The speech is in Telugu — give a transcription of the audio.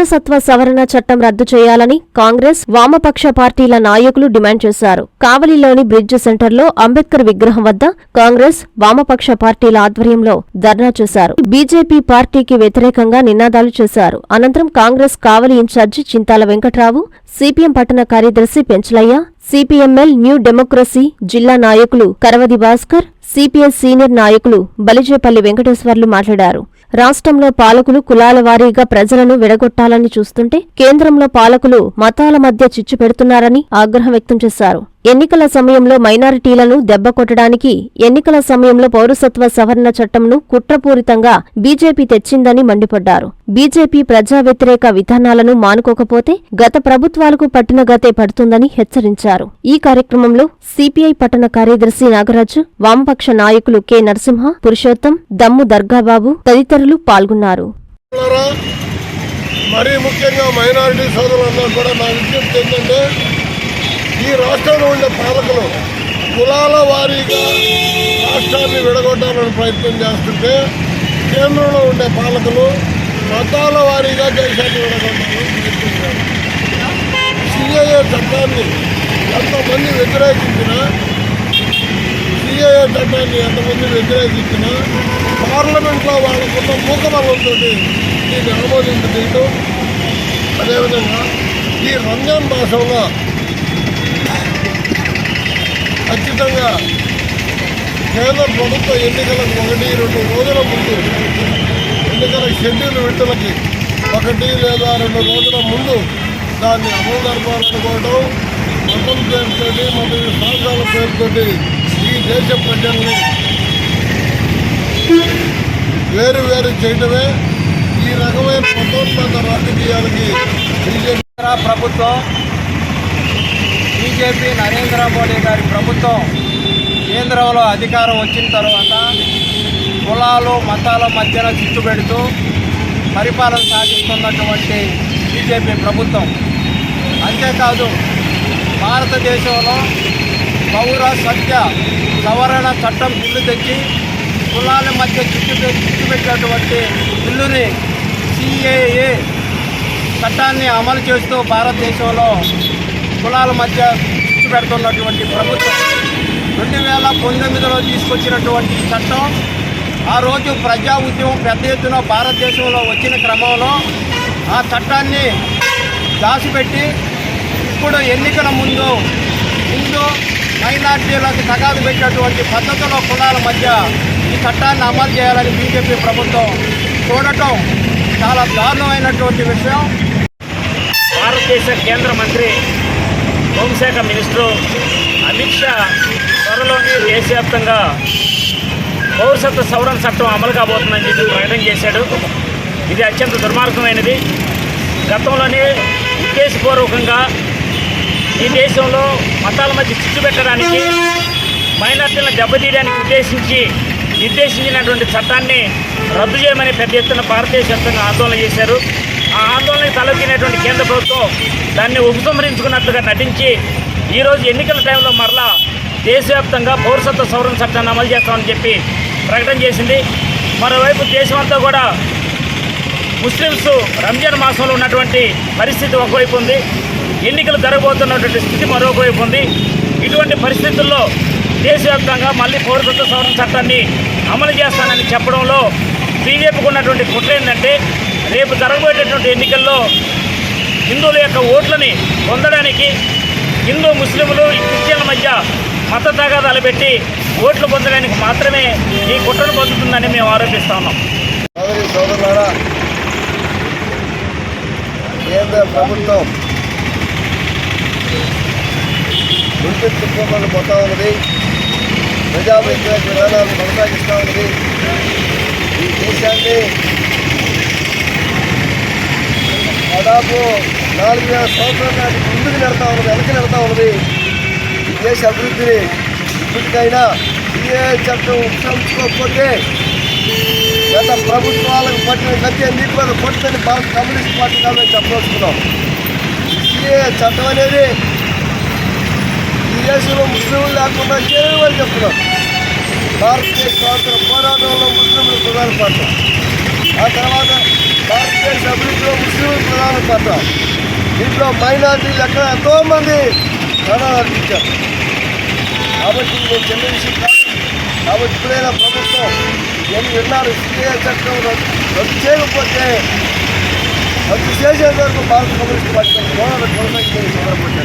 పౌరసత్వ సవరణ చట్టం రద్దు చేయాలని కాంగ్రెస్ వామపక్ష పార్టీల నాయకులు డిమాండ్ చేశారు. కావలిలోని బ్రిడ్జ్ సెంటర్లో అంబేద్కర్ విగ్రహం వద్ద కాంగ్రెస్ వామపక్ష పార్టీల ఆధ్వర్యంలో ధర్నా చేశారు. బీజేపీ పార్టీకి వ్యతిరేకంగా నినాదాలు చేశారు. అనంతరం Congress Kavali incharge Chintala Venkatrao CPM పట్టణ కార్యదర్శి పెంచలయ్య సిపిఎంఎల్ న్యూ డెమోక్రసీ జిల్లా నాయకులు కరవది భాస్కర్ సిపిఎస్ సీనియర్ నాయకులు బలిజేపల్లి వెంకటేశ్వర్లు మాట్లాడారు. రాష్ట్రంలో పాలకులు కులాల వారీగా ప్రజలను విడగొట్టాలని చూస్తుంటే కేంద్రంలో పాలకులు మతాల మధ్య చిచ్చు పెడుతున్నారని ఆగ్రహం వ్యక్తం చేశారు. ఎన్నికల సమయంలో మైనారిటీలను దెబ్బకొట్టడానికి ఎన్నికల సమయంలో పౌరసత్వ సవరణ చట్టంను కుట్రపూరితంగా బీజేపీ తెచ్చిందని మండిపడ్డారు. బీజేపీ ప్రజా వ్యతిరేక విధానాలను మానుకోకపోతే గత ప్రభుత్వాలకు పట్టిన గతే పడుతుందని హెచ్చరించారు. ఈ కార్యక్రమంలో సిపిఐ పట్టణ కార్యదర్శి నాగరాజు వామపక్ష నాయకులు కె. నరసింహ పురుషోత్తం దమ్ము దర్గాబాబు తదితరులు పాల్గొన్నారు. మరీ ముఖ్యంగా మైనారిటీ సోదరులందరూ కూడా నా విజ్ఞప్తి ఏంటంటే ఈ రాష్ట్రంలో ఉండే పాలకులు కులాల వారీగా రాష్ట్రాన్ని విడగొట్టాలని ప్రయత్నం చేస్తుంటే కేంద్రంలో ఉండే పాలకులు మతాల వారీగా దేశాన్ని విడగొట్టాలని ప్రయత్నించారు సిఏఏ చట్టాన్ని ఎంతమంది వ్యతిరేకించినా సిఏఏ చట్టాన్ని ఎంతమంది వ్యతిరేకించినా పార్లమెంట్లో వాళ్ళకున్న మూకబలంతో దీన్ని ఆమోదించడం అదేవిధంగా ఈ రంజాన్ మాసంలో ఖచ్చితంగా కేంద్ర ప్రభుత్వ ఎన్నికలకు ఒకటి రెండు రోజుల ముందు ఎన్నికల షెడ్యూల్ విడుదలకి ఒకటి లేదా రెండు రోజుల ముందు దాన్ని అమలు జరపాలనుకోవడం మతం పేరుతోటి మత విశ్వాసాల పేరుతోటి ఈ దేశ ప్రజల్ని వేరు వేరు చేయడమే ఈ రకమైన మతోన్మత రాజకీయాలకి బీజేపీ ప్రభుత్వం బీజేపీ నరేంద్ర మోడీ గారి ప్రభుత్వం కేంద్రంలో అధికారం వచ్చిన తర్వాత కులాలు మతాల మధ్యన చిచ్చు పెడుతూ పరిపాలన సాగిస్తున్నటువంటి బీజేపీ ప్రభుత్వం. అంతేకాదు భారతదేశంలో పౌర సత్య సవరణ చట్టం బిల్లు తెచ్చి కులాల మధ్య చిచ్చు చిచ్చు పెట్టినటువంటి బిల్లుని సిఏఏ చట్టాన్ని అమలు చేస్తూ భారతదేశంలో కులాల మధ్య చిచ్చు పెడుతున్నటువంటి ప్రభుత్వం రెండు వేల పంతొమ్మిదిలో తీసుకొచ్చినటువంటి చట్టం ఆ రోజు ప్రజా ఉద్యమం పెద్ద ఎత్తున భారతదేశంలో వచ్చిన క్రమంలో ఆ చట్టాన్ని దాచిపెట్టి ఇప్పుడు ఎన్నికల ముందు హిందూ మైనార్టీలకు తగాదు పెట్టినటువంటి పద్ధతిలో కులాల మధ్య ఈ చట్టాన్ని అమలు చేయాలని బీజేపీ ప్రభుత్వం చూడటం చాలా దారుణమైనటువంటి విషయం. భారతదేశ కేంద్ర మంత్రి హోంశాఖ మినిస్టరు అమిత్ షా త్వరలోనే దేశవ్యాప్తంగా పౌరసత్వ సవరణ చట్టం అమలు కాబోతుందని చెప్పి ప్రకటన చేశాడు. ఇది అత్యంత దుర్మార్గమైనది. గతంలోనే ఉద్దేశపూర్వకంగా ఈ దేశంలో మతాల మధ్య చిచ్చు పెట్టడానికి మైనార్టీలను దెబ్బతీయడానికి ఉద్దేశించి నిర్దేశించినటువంటి చట్టాన్ని రద్దు చేయమని పెద్ద ఎత్తున భారతదేశ వ్యాప్తంగా ఆందోళన చేశారు. ఆ ఆందోళనకు తలొక్కినటువంటి కేంద్ర ప్రభుత్వం దాన్ని ఉపసంహరించుకున్నట్లుగా నటించి ఈరోజు ఎన్నికల టైంలో మరలా దేశవ్యాప్తంగా పౌరసత్వ సవరణ చట్టాన్ని అమలు చేస్తామని చెప్పి ప్రకటన చేసింది. మరోవైపు దేశమంతా కూడా ముస్లిమ్స్ రంజాన్ మాసంలో ఉన్నటువంటి పరిస్థితి ఒకవైపు ఉంది. ఎన్నికలు జరగబోతున్నటువంటి స్థితి మరొకవైపు ఉంది. ఇటువంటి పరిస్థితుల్లో దేశవ్యాప్తంగా మళ్ళీ పౌరసత్వ సవరణ చట్టాన్ని అమలు చేస్తానని చెప్పడంలో బీజేపీకి ఉన్నటువంటి కుట్ర ఏంటంటే రేపు జరగబోయేటటువంటి ఎన్నికల్లో హిందువుల యొక్క ఓట్లని పొందడానికి హిందూ ముస్లింలు ఈ క్రిస్టియన్ల మధ్య మత తగాదాలు పెట్టి ఓట్లు పొందడానికి మాత్రమే ఈ కుట్రను పొందుతుందని మేము ఆరోపిస్తా ఉన్నాం. కేంద్ర ప్రభుత్వం పోతా ఉన్నది. ప్రజా వ్యతిరేక విధానాలు కొనసాగిస్తూ ఉన్నది. ఈ దేశాన్ని దాదాపు నాలుగు వేల సంవత్సరాల నాటి ముందుకు నెడతా ఉన్నది వెనక్కి నెడతా ఉన్నది. ఈ దేశ అభివృద్ధిని ఇప్పటికైనా ఏ చట్టం ఉపసంచుకోకపోతే గత ప్రభుత్వాలకు పట్టిన గతి నీటి మీద కొట్టని భారత కమ్యూనిస్ట్ పార్టీ కాదని చెప్పదలుచుకున్నాం. ఏ చట్టం అనేది ఈ దేశంలో ముస్లింలు లేకుండా చేయమని చెప్తున్నాం. భారతదేశ స్వాతంత్ర పోరాటంలో ముస్లింలు ప్రధాన పాత్ర. ఆ తర్వాత భారతదేశ అభివృద్ధిలో ముస్లింలు ప్రధాన పాత్ర. దీంట్లో మైనార్టీలు ఎక్కడ ఎంతోమంది ప్రాణాలు అర్పించారు. కాబట్టి నేను చిన్న విషయం కాబట్టి ఇప్పుడైనా ప్రభుత్వం ఎన్ని విన్నారు సిఏ చట్టం రద్దు చేయకపోతే రద్దు చేసేంత వరకు భారత కమ్యూనిస్ట్ పార్టీ పోరాటం కొనసాగించే సందర్భంగా